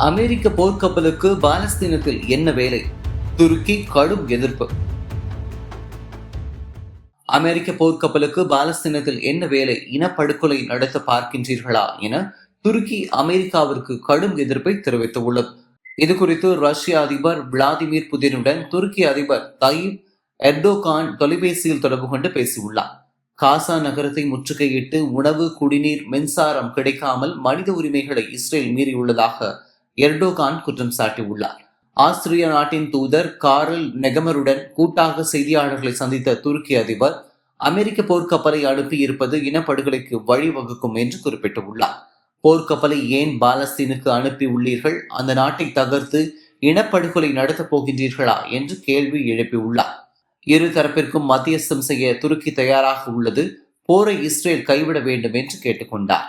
அமெரிக்க போர்க்கப்பலுக்கு பாலஸ்தீனத்தில் என்ன வேலை? துருக்கி கடும் எதிர்ப்பு. அமெரிக்க போர்க்கப்பலுக்கு பாலஸ்தீனத்தில் என்ன வேலை? இனப்படுகொலை நடத்த பார்க்கின்றீர்களா? என துருக்கி அமெரிக்காவிற்கு கடும் எதிர்ப்பை தெரிவித்துள்ளது. இது குறித்து ரஷ்ய அதிபர் விளாடிமிர் புதினுடன் துருக்கி அதிபர் தயிப் எர்டோகான் தொலைபேசியில் தொடர்பு கொண்டு பேசியுள்ளார். காசா நகரத்தை முற்றுகையிட்டு உணவு குடிநீர் மின்சாரம் கிடைக்காமல் மனித உரிமைகளை இஸ்ரேல் மீறியுள்ளதாக எர்டோகான் குற்றம் சாட்டியுள்ளார். ஆஸ்திரிய நாட்டின் தூதர் காரல் நெகமருடன் கூட்டாக செய்தியாளர்களை சந்தித்த துருக்கி அதிபர் அமெரிக்க போர்க்கப்பலை அனுப்பி இருப்பது இனப்படுகொலைக்கு வழிவகுக்கும் என்று குறிப்பிட்டுள்ளார். போர்க்கப்பலை ஏன் பாலஸ்தீனுக்கு அனுப்பி உள்ளீர்கள்? அந்த நாட்டை தகர்த்து இனப்படுகொலை நடத்தப் போகின்றீர்களா? என்று கேள்வி எழுப்பியுள்ளார். இரு தரப்பிற்கும் மத்தியஸ்தம் செய்ய துருக்கி தயாராக உள்ளது. போரை இஸ்ரேல் கைவிட வேண்டும் என்று கேட்டுக்கொண்டார்.